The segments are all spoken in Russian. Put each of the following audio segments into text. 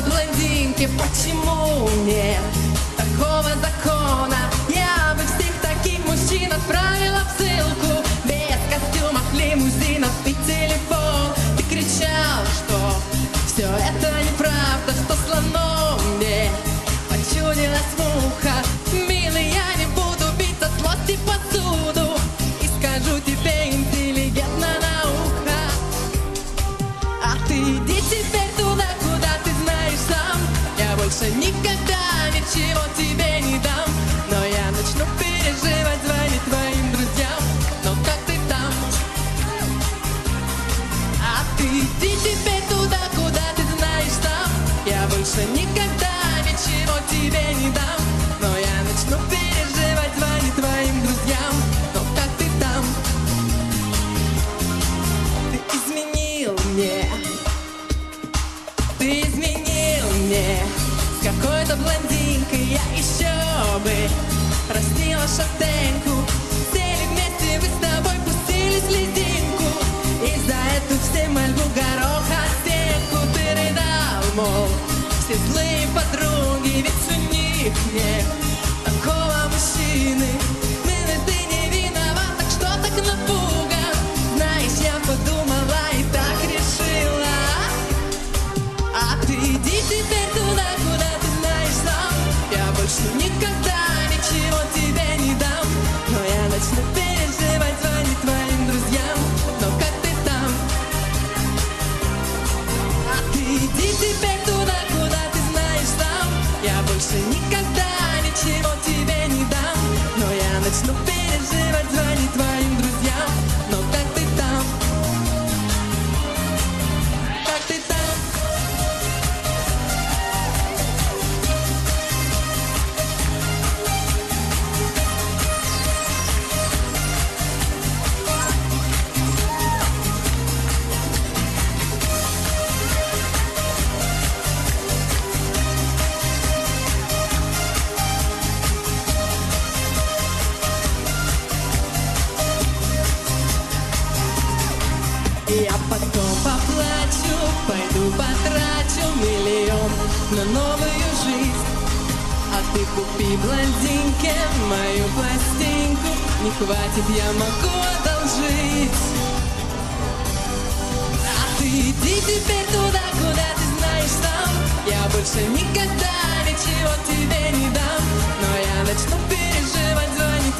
просто блондинки, почему нет? Такого закона? Я бы всех таких мужчин отправила в ссылку. Без костюмов, лимузинов и телефон. Ты кричал, что все это неправда, что слоном мне почудилась муха Милый, я не буду бить со злости посуду. И скажу тебе интеллигентно на ухо А ты ничего тебе не дам. Но я начну переживать, звонить твоим друзьям. Но как ты там? А ты иди теперь туда, куда ты знаешь сам. Я больше никогда ничего тебе не дам какой-то блондинкой я еще бы Простила шатенку Сели вместе, вы с тобой пустили слезинку. И за эту всем мольбу гороха стенку Ты рыдал, мол, все злые подруги. Ведь у них нет такого мужчины. Ты не виноват, так что так напуган? Знаешь, я подумала и так решила. А ты иди теперь туда, куда ты Больше никогда ничего тебе не дам. Но я начну переживать, звонить твоим друзьям. Но как ты там? А ты иди теперь туда, куда ты знаешь сам. Я больше никогда ничего тебе не дам. Но я начну Я потом поплачу, пойду потрачу миллион на новую жизнь. А ты купи блондинке мою пластинку, не хватит, я могу одолжить. А ты иди теперь туда, куда ты знаешь сам. Я больше никогда ничего тебе не дам, но я начну переживать, звонить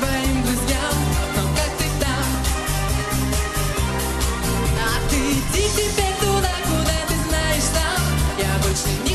Say